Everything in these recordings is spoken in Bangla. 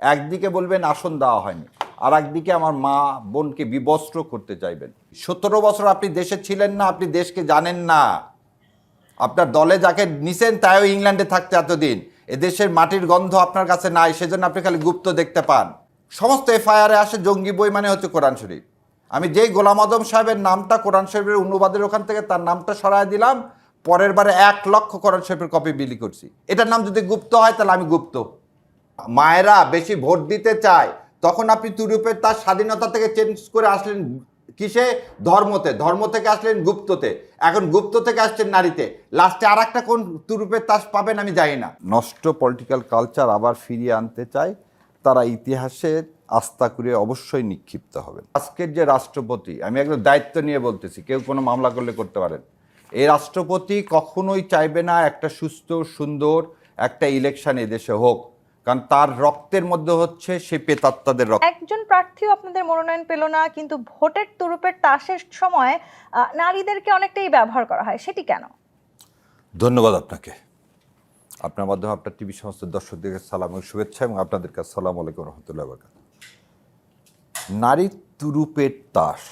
একদিকে বলবেন আসন দেওয়া হয়নি, আর একদিকে আমার মা বোনকে বিবস্ত্র করতে চাইবেন। সতেরো বছর আপনি দেশে ছিলেন না, আপনি দেশকে জানেন না। আপনার দলে যাকে নিছেন, তাইও ইংল্যান্ডে থাকতে এতদিন। এদেশের মাটির গন্ধ আপনার কাছে নাই, সেজন্য আপনি খালি গুপ্ত দেখতে পান। সমস্ত এফআইআরে আসে জঙ্গি বই মানে হচ্ছে কোরআন শরীফ। আমি যেই গোলাম আদম সাহেবের নামটা কোরআন শরীফের অনুবাদের ওখান থেকে তার নামটা সরায় দিলাম, পরের বারে এক লক্ষ কোরআন শরীফের কপি বিলি করছি। এটার নাম যদি গুপ্ত হয়, তাহলে আমি গুপ্ত। মায়েরা বেশি ভোট দিতে চায়, তখন আপনি তুরুপের তার স্বাধীনতা থেকে চেঞ্জ করে আসলেন কিসে? ধর্মতে। ধর্ম থেকে আসলেন গুপ্ততে। এখন গুপ্ত থেকে আসছেন নারীতে। লাস্টে আর একটা কোন তুরুপের তাস পাবেন আমি জানি না। নষ্ট পলিটিক্যাল কালচার আবার ফিরিয়ে আনতে চায়, তারা ইতিহাসের আস্থা করে অবশ্যই নিক্ষিপ্ত হবেন। আজকের যে রাষ্ট্রপতি, আমি একদম দায়িত্ব নিয়ে বলতেছি, কেউ কোনো মামলা করলে করতে পারেন। এই রাষ্ট্রপতি কখনোই চাইবে না একটা সুস্থ, সুন্দর একটা ইলেকশন এদেশে হোক। কারণ তার রক্তের মধ্যে হচ্ছে সে পেতাত্তাদের রক্ত। একজন প্রার্থীও আপনাদের মনোনয়ন পেল না কিন্তু ভোটের তুরুপের তাসের সময় নারীদেরকে অনেকটাই ব্যবহার করা হয়। সেটি কেন? ধন্যবাদ আপনাকে। আপনার মাধ্যমে আপনার টিভি সমস্ত দর্শকদেরকে সালাম ও শুভেচ্ছা এবং আপনাদেরকে আসসালামু আলাইকুম রহমতুল্লাহ বরকাত নারী তুরুপের তাস।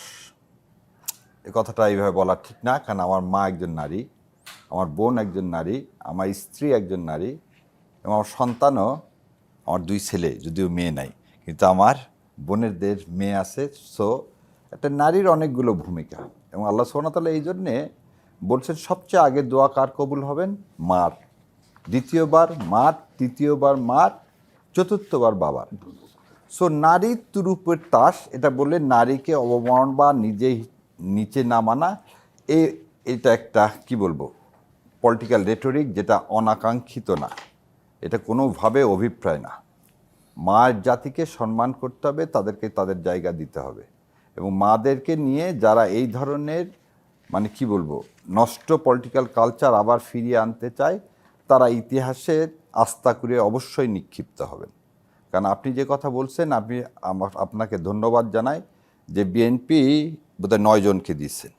এ কথাটা এইভাবে বলা ঠিক না কারণ আমার মা একজন নারী আমার বোন একজন নারী আমার স্ত্রী একজন নারী এবং আমার সন্তানও আমার দুই ছেলে, যদিও মেয়ে নাই। কিন্তু আমার বোনেরদের মেয়ে আছে সো একটা নারীর অনেকগুলো ভূমিকা। এবং আল্লাহ সোনাতালা এই জন্যে বলছেন, সবচেয়ে আগে দোয়া কার কবুল হবেন? মার। দ্বিতীয়বার মার, তৃতীয়বার মার, চতুর্থবার বাবার। সো নারী তুরুপের তাস, এটা বললে নারীকে অবমান বা নিজে নিচে নামানা এ, এটা একটা, কি বলব পলিটিক্যাল রেটরিক যেটা অনাকাঙ্ক্ষিত না। এটা কোনোভাবে অভিপ্রায় না। মায়ের জাতিকে সম্মান করতে হবে, তাদেরকে তাদের জায়গা দিতে হবে। এবং মাদেরকে নিয়ে যারা এই ধরনের মানে কি বলব, নষ্ট পলিটিক্যাল কালচার আবার ফিরিয়ে আনতে চায়, তারা ইতিহাসের আস্থা করে অবশ্যই নিক্ষিপ্ত হবেন। কারণ আপনি যে কথা বলছেন, আপনি আপনাকে ধন্যবাদ জানাই যে বিএনপি বোধহয় নয়জনকে দিচ্ছেন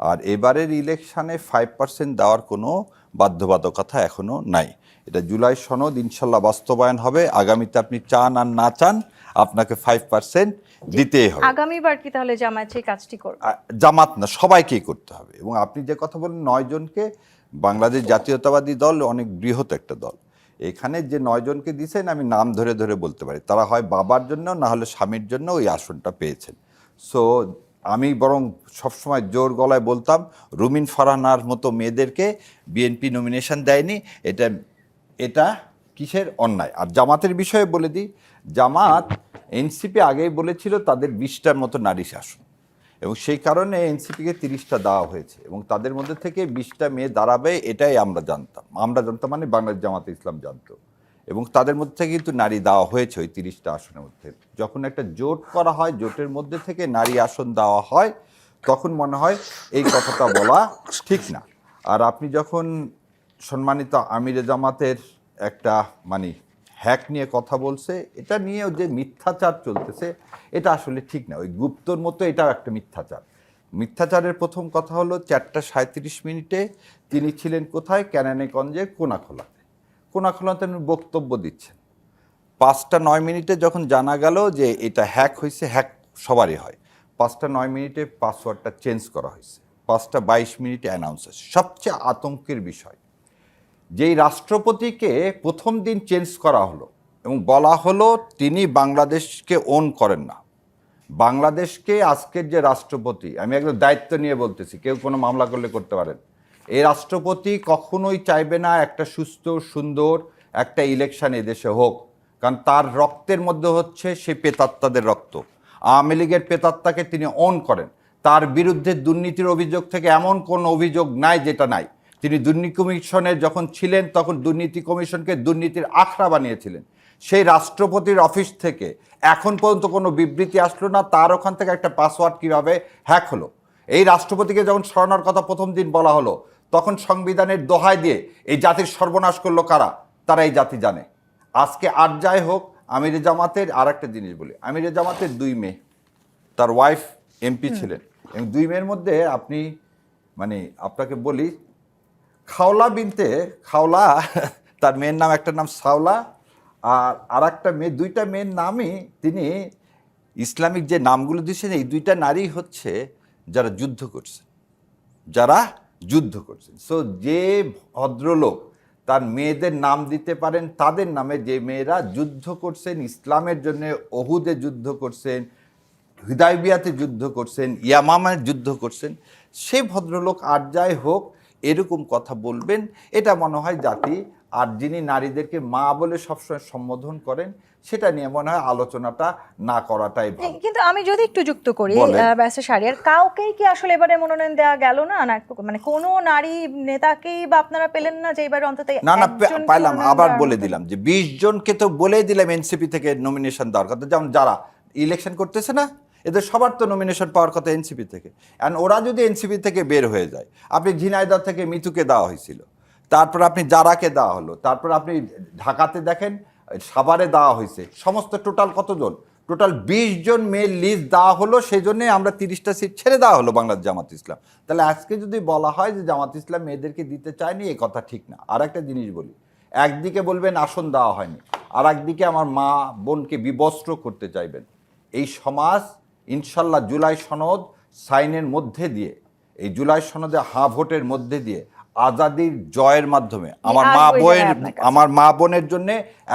আর এবারের ইলেকশানে ফাইভ পার্সেন্ট দেওয়ার কোনো বাধ্যবাধকতা এখনও নাই। এটা জুলাই সনদ ইনশাল্লাহ বাস্তবায়ন হবে। আগামীতে আপনি চান আর না চান আপনাকে ফাইভ পার্সেন্ট দিতেই হবে। আগামীবার কি তাহলে জামায়াত সেই কাজটি করবে? জামাত না সবাইকেই করতে হবে। এবং আপনি যে কথা বলেন নয় জনকে বাংলাদেশ জাতীয়তাবাদী দল অনেক বৃহৎ একটা দল। এখানে যে নয় জনকে দিয়েছেন আমি নাম ধরে ধরে বলতে পারি। তারা হয় বাবার জন্য না হলে স্বামীর জন্য ওই আসনটা পেয়েছেন। সো আমি বরং সবসময় জোর গলায় বলতাম, রুমিন ফারহানার মতো মেয়েদেরকে বিএনপি নমিনেশন দেয়নি, এটা এটা কিসের অন্যায়? আর জামাতের বিষয়ে বলে দিই, জামাত এনসিপি আগেই বলেছিল তাদের বিশটার মতো নারী শাসন। এবং সেই কারণে এনসিপিকে তিরিশটা দেওয়া হয়েছে। এবং তাদের মধ্যে থেকে বিশটা মেয়ে দাঁড়াবে, এটাই আমরা জানতাম। আমরা জানতাম মানে বাংলাদেশ জামাতে ইসলাম জানতো। এবং তাদের মধ্যে থেকে কিন্তু নারী দেওয়া হয়েছে ওই তিরিশটা আসনের মধ্যে। যখন একটা জোট করা হয়, জোটের মধ্যে থেকে নারী আসন দেওয়া হয়, তখন মনে হয় এই কথাটা বলা ঠিক না। আর আপনি যখন সম্মানিত আমিরে জামাতের একটা মানে হ্যাক নিয়ে কথা বলছে, এটা নিয়েও যে মিথ্যাচার চলতেছে, এটা আসলে ঠিক না। ওই গুপ্তর মতো এটাও একটা মিথ্যাচার। মিথ্যাচারের প্রথম কথা হলো, চারটা সাঁত্রিশ মিনিটে তিনি ছিলেন কোথায়? ক্যানানিগঞ্জের কোনাখোলাতে কোনাখোলাতে বক্তব্য দিচ্ছেন। পাঁচটা নয় মিনিটে যখন জানা গেল যে এটা হ্যাক হয়েছে, হ্যাক সবারই হয়। পাঁচটা নয় মিনিটে পাসওয়ার্ডটা চেঞ্জ করা হয়েছে। পাঁচটা বাইশ মিনিটে অ্যানাউন্স হয়েছে। সবচেয়ে আতঙ্কের বিষয়, যেই রাষ্ট্রপতিকে প্রথম দিন চেঞ্জ করা হলো এবং বলা হলো তিনি বাংলাদেশকে ওন করেন না। বাংলাদেশকে আজকের যে রাষ্ট্রপতি, আমি একদম দায়িত্ব নিয়ে বলতেছি, কেউ কোনো মামলা করলে করতে পারেন। এই রাষ্ট্রপতি কখনোই চাইবে না একটা সুস্থ, সুন্দর একটা ইলেকশন এদেশে হোক। কারণ তার রক্তের মধ্যে হচ্ছে সে পেতাত্তাদের রক্ত। আওয়ামী লীগের পেতাত্তাকে তিনি অন করেন। তার বিরুদ্ধে দুর্নীতির অভিযোগ থেকে এমন কোনো অভিযোগ নাই যেটা নাই। তিনি দুর্নীতি কমিশনে যখন ছিলেন, তখন দুর্নীতি কমিশনকে দুর্নীতির আখড়া বানিয়েছিলেন। সেই রাষ্ট্রপতির অফিস থেকে এখন পর্যন্ত কোনো বিবৃতি আসলো না। তার ওখান থেকে একটা পাসওয়ার্ড কীভাবে হ্যাক হলো? এই রাষ্ট্রপতিকে যখন সরানোর কথা প্রথম দিন বলা হলো তখন সংবিধানের দোহাই দিয়ে এই জাতির সর্বনাশ করল কারা? তারা এই জাতি জানে। আজকে আর যাই হোক আমিরে জামাতের আর একটা জিনিস বলি। আমিরে জামাতের দুই মেয়ে তার ওয়াইফ এমপি ছিলেন। এবং দুই মেয়ের মধ্যে আপনি মানে আপনাকে বলি খাওলা বিনতে খাওলা তার মেয়ের নাম একটা নাম সাওলা আর আর একটা মেয়ে দুইটা মেয়ের নামই তিনি ইসলামিক যে নামগুলো দিয়েছেন এই দুইটা নারী হচ্ছে যারা যুদ্ধ করছেন, যারা যুদ্ধ করছেন। সো যে ভদ্রলোক তার মেয়েদের নাম দিতে পারেন, তাদের নামে যে মেয়েরা যুদ্ধ করছেন, ইসলামের জন্য অহুদে যুদ্ধ করছেন হৃদয়বিয়াতে যুদ্ধ করছেন, ইয়ামামায় যুদ্ধ করছেন, সে ভদ্রলোক আর যাই হোক, এরকম কথা বলবেন, এটা মনে হয় জাতি আর যিনি নারীদেরকে মা বলে সবসময় সম্বোধন করেন সেটা নিয়ে মনে হয় আলোচনাটা না করাটাই ভালো। কিন্তু আমি যদি একটু যুক্ত করি। ব্যাসে সারিয়ার কাউকেই কি আসলে এবারে মনোনয়ন দেওয়া গেল না? না মানে কোনো নারী নেতাকেই বা আপনারা পেলেন না যে এবারে অন্তত না না পাইলাম আবার বলে দিলাম যে বিশ জনকে তো বলেই দিলাম এনসিপি থেকে নমিনেশন দেওয়ার কথা। যেমন যারা ইলেকশন করতেছে না এদের সবার তো নমিনেশন পাওয়ার কথা এনসিপি থেকে। অ্যান্ড ওরা যদি এনসিপি থেকে বের হয়ে যায় আপনি ঝিনাইদহ থেকে মিতুকে দেওয়া হয়েছিল। তারপর আপনি জারাকে দেওয়া হলো, তারপর আপনি ঢাকাতে দেখেন, সাভারে দেওয়া হয়েছে। সমস্ত টোটাল কতজন? টোটাল বিশ জন মেয়ের লিস্ট দেওয়া হলো সেই জন্যে আমরা তিরিশটা সিট ছেড়ে দেওয়া হলো বাংলাদেশ জামাত ইসলাম। তাহলে আজকে যদি বলা হয় যে জামাত ইসলাম মেয়েদেরকে দিতে চায়নি এই কথা ঠিক না। আর একটা জিনিস বলি, একদিকে বলবেন আসন দেওয়া হয়নি আর একদিকে আমার মা বোনকে বিবস্ত্র করতে চাইবেন। এই সমাজ ইনশাল্লাহ জুলাই সনদ সাইনের মধ্যে দিয়ে, এই জুলাই সনদে হা ভোটের মধ্যে দিয়ে আজাদির জয়ের মাধ্যমে আমার মা বোন বোনের। আমার মা বোনের জন্য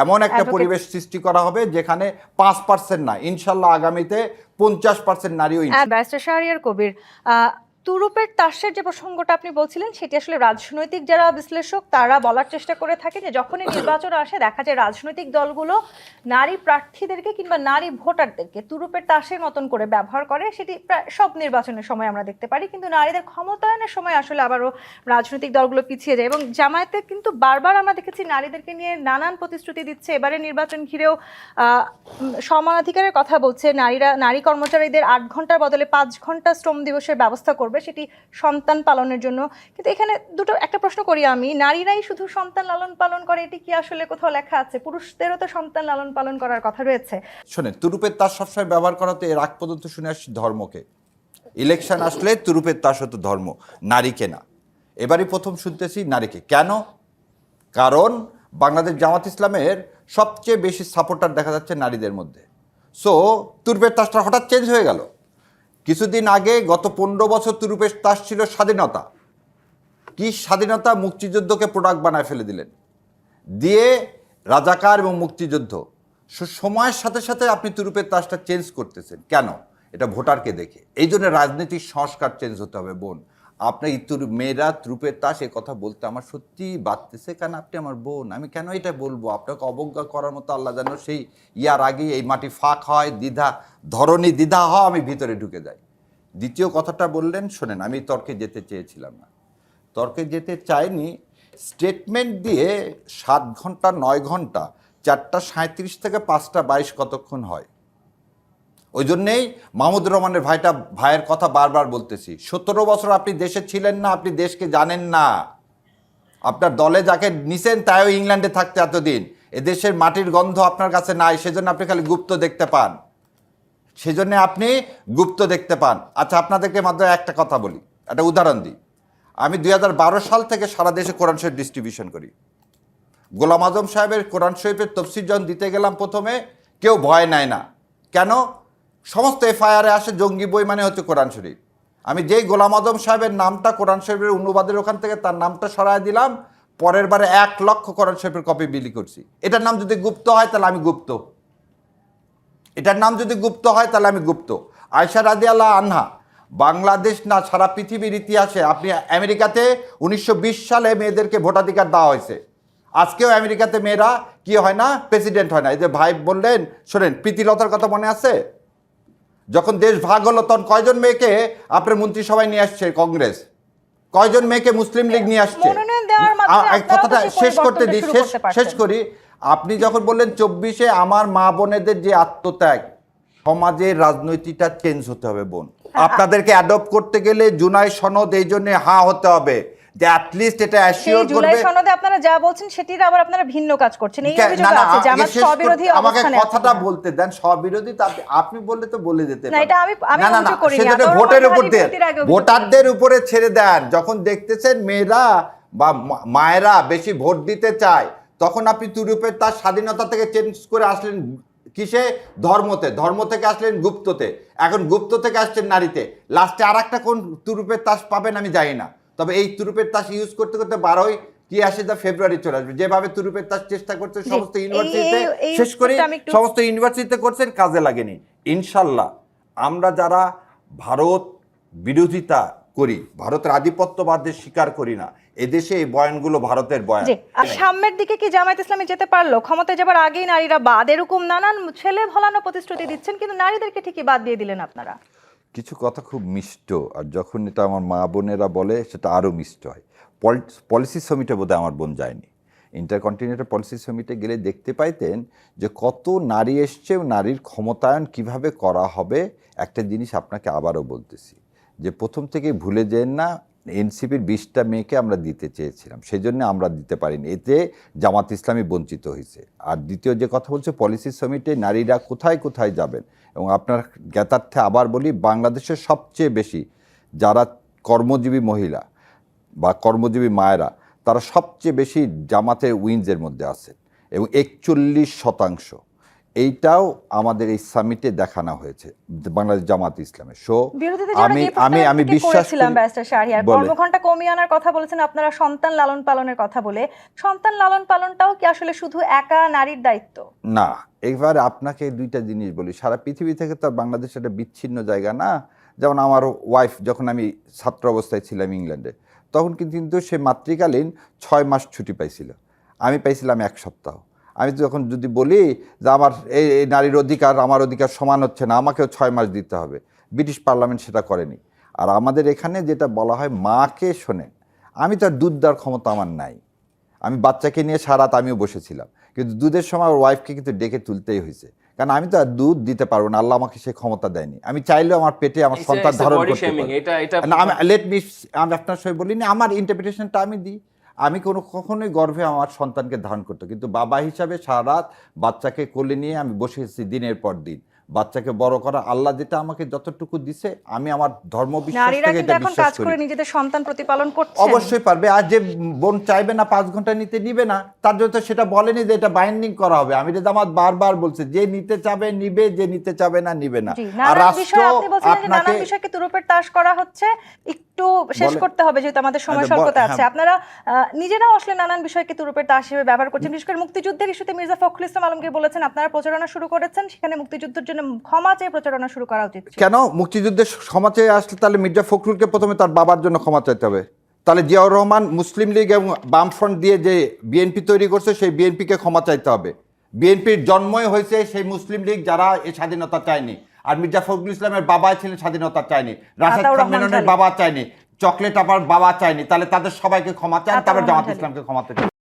এমন একটা পরিবেশ সৃষ্টি করা হবে যেখানে পাঁচ পার্সেন্ট না ইনশাল্লাহ আগামীতে পঞ্চাশ পার্সেন্ট নারী ব্যারিস্টার শাহরিয়ার কবির তুরুপের তাসের যে প্রসঙ্গটা আপনি বলছিলেন, সেটি আসলে রাজনৈতিক যারা বিশ্লেষক, তারা বলার চেষ্টা করে থাকে যে যখনই নির্বাচন আসে, দেখা যায় রাজনৈতিক দলগুলো নারী প্রার্থীদেরকে কিংবা নারী ভোটারদেরকে তুরুপের তাসের মতন করে ব্যবহার করে। সেটি প্রায় সব নির্বাচনের সময় আমরা দেখতে পারি, কিন্তু নারীদের ক্ষমতায়নের সময় আসলে আবারও রাজনৈতিক দলগুলো পিছিয়ে যায় এবং জামায়াতে কিন্তু বারবার আমরা দেখেছি নারীদেরকে নিয়ে নানান প্রতিশ্রুতি দিচ্ছে। এবারে নির্বাচন ঘিরেও সমানাধিকারের কথা বলছে। নারীরা, নারী কর্মচারীদের আট ঘণ্টার বদলে পাঁচ ঘণ্টা শ্রম দিবসের ব্যবস্থা করবে। সেটি সন্তান পালনের জন্য। কিন্তু এখানে দুটো, একটা প্রশ্ন করি আমি, নারীরাই শুধু সন্তান লালন পালন করে, এটি কি আসলে কোথাও লেখা আছে? পুরুষদেরও তো সন্তান লালন পালন করার কথা রয়েছে। শোনেন, তুরুপের তাস সবসময় ব্যবহার করাতে এর আগ পর্যন্ত শুনে আসছি ধর্মকে। ইলেকশন আসলে তুরুপের তাস হতো ধর্ম, নারীকে না। এবারই প্রথম শুনতেছি নারীকে। কেন? কারণ বাংলাদেশ জামাত ইসলামের সবচেয়ে বেশি সাপোর্টার দেখা যাচ্ছে নারীদের মধ্যে। সো তুরুপের তাসটা হঠাৎ চেঞ্জ হয়ে গেল। কিছুদিন আগে গত পনেরো বছর তুরুপের তাস ছিল স্বাধীনতা। কি স্বাধীনতা? মুক্তিযুদ্ধকে প্রোডাক্ট বানায় ফেলে দিলেন। দিয়ে রাজাকার এবং মুক্তিযুদ্ধ। সময়ের সাথে সাথে আপনি তুরুপের তাসটা চেঞ্জ করতেছেন। কেন? এটা ভোটারকে দেখে। এই জন্য রাজনৈতিক সংস্কার চেঞ্জ হতে হবে বোন। আপনার ইতুর মেয়েরা ত্রুপের তাস এ কথা বলতে আমার সত্যি বাড়তেছে কেন আপনি আমার বোন? আমি কেন এটা বলব? আপনাকে অবজ্ঞা করার মতো আল্লাহ যেন সেই ইয়ার আগে এই মাটি ফাঁক হয়, দ্বিধা ধরনী দ্বিধা হয় আমি ভিতরে ঢুকে যাই। দ্বিতীয় কথাটা বললেন, শোনেন, আমি তর্কে যেতে চেয়েছিলাম না। তর্কে যেতে চাইনি স্টেটমেন্ট দিয়ে সাত ঘণ্টা, নয় ঘণ্টা, চারটা সাঁত্রিশ থেকে পাঁচটা বাইশ কতক্ষণ হয়? ওই জন্যেই মাহমুদুর রহমানের ভাইটা, ভাইয়ের কথা বারবার বলতেছি। সতেরো বছর আপনি দেশে ছিলেন না, আপনি দেশকে জানেন না। আপনার দলে যাকে নিছেন তাইও ইংল্যান্ডে থাকতে এতদিন। এদেশের মাটির গন্ধ আপনার কাছে নাই, সেজন্য আপনি খালি গুপ্ত দেখতে পান। সেজন্য আপনি গুপ্ত দেখতে পান। আচ্ছা আপনাদেরকে মাধ্যমে একটা কথা বলি, একটা উদাহরণ দিই। আমি দুই হাজার বারো সাল থেকে সারা দেশে কোরআন শরীফ ডিস্ট্রিবিউশন করি। গোলাম আজম সাহেবের কোরআন শরীফের তফসির যখন দিতে গেলাম প্রথমে, কেউ ভয় নেয় না। কেন? সমস্ত এফআইআরে আসে জঙ্গি বই মানে হচ্ছে কোরআন শরীফ। আমি যেই গোলাম আজম সাহেবের নামটা কোরআন শরীফের অনুবাদের ওখান থেকে তার নামটা সরায় দিলাম, পরের বারে এক লক্ষ কোরআন শরীফের কপি বিলি করছি। এটার নাম যদি গুপ্ত হয় তাহলে আমি গুপ্ত। এটার নাম যদি গুপ্ত হয় তাহলে আমি গুপ্ত। আয়সা রাজি আল্লাহ আনহা, বাংলাদেশ না সারা পৃথিবীর ইতিহাসে আপনি আমেরিকাতে উনিশশো বিশ সালে মেয়েদেরকে ভোটাধিকার দেওয়া হয়েছে। আজকেও আমেরিকাতে মেয়েরা কি হয় না প্রেসিডেন্ট হয় না। এই যে ভাই বললেন, শোনেন, প্রীতিলতার কথা মনে আছে? যখন দেশ ভাগ হলো তখন কয়জন মেয়েকে আপনার মন্ত্রিসভায় নিয়ে আসছে কংগ্রেস? কয়জন মেয়েকে মুসলিম লীগ নিয়ে আসছে? কথাটা শেষ করতে দিই শেষ শেষ করি। আপনি যখন বললেন চব্বিশে আমার মা বোনেদের যে আত্মত্যাগ সমাজের রাজনৈতিকটা চেঞ্জ হতে হবে বোন। হ্যাঁ, আপনাদেরকে অ্যাডপ্ট করতে গেলে জুনাই সনদ এই জন্য হা হতে হবে। যে অ্যাটলিস্ট এটা সেই অ্যাসিওর জুলাই সনদে আপনারা যা বলছেন সেটির আবার আপনারা ভিন্ন কাজ করছেন। এই অভিযোগ না, না, আছে যে আমার স্ববিরোধী আমাকে কথাটা বলতে দেন স্ববিরোধী তা আপনি- আপনি বললে তো বলে দিতে না, এটা আমি- আমি না, না, না, অভিযোগ করিনি। সেজন্য আতর ভোটের উপর দেন প্রতির আগে অভিযোগ ভোটারদের উপরে ছেড়ে দেন। যখন দেখতেছেন মেয়েরা বা মায়েরা বেশি ভোট দিতে চায় তখন আপনি তুরুপের তার স্বাধীনতা থেকে চেঞ্জ করে আসলেন কিসে? ধর্মতে। ধর্ম থেকে আসলেন গুপ্ততে। এখন গুপ্ত থেকে আসছেন নারীতে। লাস্টে আর একটা কোন তুরুপের তাস পাবেন আমি জানি না। তবে এই তুরুপের তাস ইউজ করতে করতে বারোই কি আসে ফেব্রুয়ারি চলে আসবে। যেভাবে তুরুপের তাস চেষ্টা করছে সমস্ত ইউনিভার্সিটিতে শেষ করে সমস্ত ইউনিভার্সিটিতে করছেন কাজে লাগেনি। ইনশাল্লাহ আমরা যারা ভারত বিরোধিতা করি ভারতের আধিপত্যবাদের স্বীকার করি না এদেশে এই বয়ানগুলো ভারতের বয়ান। আর সামনের দিকে কি জামায়াত ইসলামী যেতে পারল? ক্ষমতায় যাবার আগেই নারীরা বাদ এরকম নানান ছেলে ভলানো প্রতিশ্রুতি দিচ্ছেন কিন্তু নারীদেরকে ঠিকই বাদ দিয়ে দিলেন আপনারা। কিছু কথা খুব মিষ্ট, আর যখন এটা আমার মা বোনেরা বলে, সেটা আরও মিষ্ট হয়। পলিসি সমিটে বোধহয় আমার বোন যায়নি। ইন্টারকন্টিনেন্টাল পলিসি সমিটে গেলে দেখতে পাইতেন যে কত নারী এসছে, নারীর ক্ষমতায়ন কীভাবে করা হবে, একটা জিনিস আপনাকে আবারও বলতেছি। যে প্রথম থেকে ভুলে যেন না এনসিপির বিশটা মেয়েকে আমরা দিতে চেয়েছিলাম সেই জন্য আমরা দিতে পারিনি। এতে জামাত ইসলামী বঞ্চিত হয়েছে। আর দ্বিতীয় যে কথা বলছে, পলিসি সমিটে নারীরা কোথায় কোথায় যাবেন? এবং আপনার জ্ঞাতার্থে আবার বলি, বাংলাদেশের সবচেয়ে বেশি যারা কর্মজীবী মহিলা বা কর্মজীবী মায়েরা, তারা সবচেয়ে বেশি জামাতের উইন্সের মধ্যে আছেন। এবং একচল্লিশ শতাংশ এইটাও আমাদের এই সামিটে দেখানো হয়েছে বাংলাদেশ জামাত ইসলামের সো আমি আমি আমি বিশ্বাস করেছিলাম করি- ব্যারিস্টার শাহরিয়ার। কর্মঘণ্টা কমিয়ে আনার কথা বলেছেন আপনারা সন্তান লালন পালনের কথা বলে। সন্তান লালন পালনটাও কি আসলে শুধু একা নারীর দায়িত্ব? না এবার আপনাকে দুইটা জিনিস বলি। সারা পৃথিবী থেকে তো বাংলাদেশ একটা বিচ্ছিন্ন জায়গা না? যেমন আমার ওয়াইফ যখন আমি ছাত্র অবস্থায় ছিলাম ইংল্যান্ডে তখন কিন্তু সে মাতৃকালীন ছয় মাস ছুটি পাইছিল। আমি পাইছিলাম এক সপ্তাহ। আমি তো যখন যদি বলি যে আমার এই এই নারীর অধিকার আমার অধিকার সমান হচ্ছে না আমাকেও ছয় মাস দিতে হবে। ব্রিটিশ পার্লামেন্ট সেটা করেনি। আর আমাদের এখানে যেটা বলা হয় মাকে শোনে। আমি তো আর দুধ দেওয়ার ক্ষমতা আমার নাই। আমি বাচ্চাকে নিয়ে সারাত আমিও বসেছিলাম। কিন্তু দুধের সময় ওর ওয়াইফকে কিন্তু ডেকে তুলতেই হয়েছে। কারণ আমি তো আর দুধ দিতে পারব না আল্লাহ আমাকে সে ক্ষমতা দেয়নি। আমি চাইলেও আমার পেটে আমার সন্তান ধারণ করতে আমি লেট মি আমি আপনার সঙ্গে বলিনি আমার ইন্টারপ্রিটেশনটা আমি দিই। আমি কোনো, কখনোই গর্ভে আমার সন্তানকে ধারণ করতো কিন্তু বাবা হিসাবে সারা রাত বাচ্চাকে কোলে নিয়ে আমি বসেছি দিনের পর দিন। বাচ্চাকে বড় করা আল্লাহ যেটা আমাকে যতটুকু দিছে আমি আমার ধর্ম বিশ্বাস থেকে এটা বিশ্বাস করি করে। নিজেদের সন্তান প্রতিপালন করছে অবশ্যই পারবে। আর যে বোন চাইবে না পাঁচ ঘণ্টা নিতে নিবে না তার জন্য তো সেটা বলেনি যে এটা বাইন্ডিং করা হবে। আমি রেদ আমার বারবার বলছে যে নিতে চাবে নিবে যে নিতে চাবে না নিবে না। আর রাষ্ট্র আপনাকে বিষয়কে তুরুপের তাস করা হচ্ছে একটু শেষ করতে হবে যেহেতু আমাদের সময় আচ্ছা, স্বল্পতা আছে। হ্যাঁ। আপনারা আহ, নিজেরাও আসলে নানান বিষয়কে তুরুপের তাস হিসেবে ব্যবহার করছেন। বিশেষ করে মুক্তিযুদ্ধের ইস্যুতে মির্জা ফখরুল ইসলাম আলমগীর বলেছেন আপনারা প্রচারণা শুরু করেছেন সেখানে মুক্তিযুদ্ধের জন্য ক্ষমা চেয়ে প্রচারণা শুরু করা উচিত কেন? মুক্তিযুদ্ধের ক্ষমা চেয়ে আসলে তাহলে মির্জা ফখরুলকে প্রথমে তার বাবার জন্য ক্ষমা চাইতে হবে। তাহলে জিয়াউর রহমান মুসলিম লীগ এবং বামফ্রন্ট দিয়ে যে বিএনপি তৈরি করছে সেই বিএনপিকে ক্ষমা চাইতে হবে। বিএনপির জন্মই হয়েছে সেই মুসলিম লীগ যারা এই স্বাধীনতা চায়নি। আর মির্জা ফখরুল ইসলামের বাবা ছিলেন স্বাধীনতা চায়নি। রাশেদ খান মেননের বাবা চায়নি। চকলেট আবার বাবা চায়নি। তাহলে তাদের সবাইকে ক্ষমা চান তারপর জামাত ইসলামকে ক্ষমা চাইতে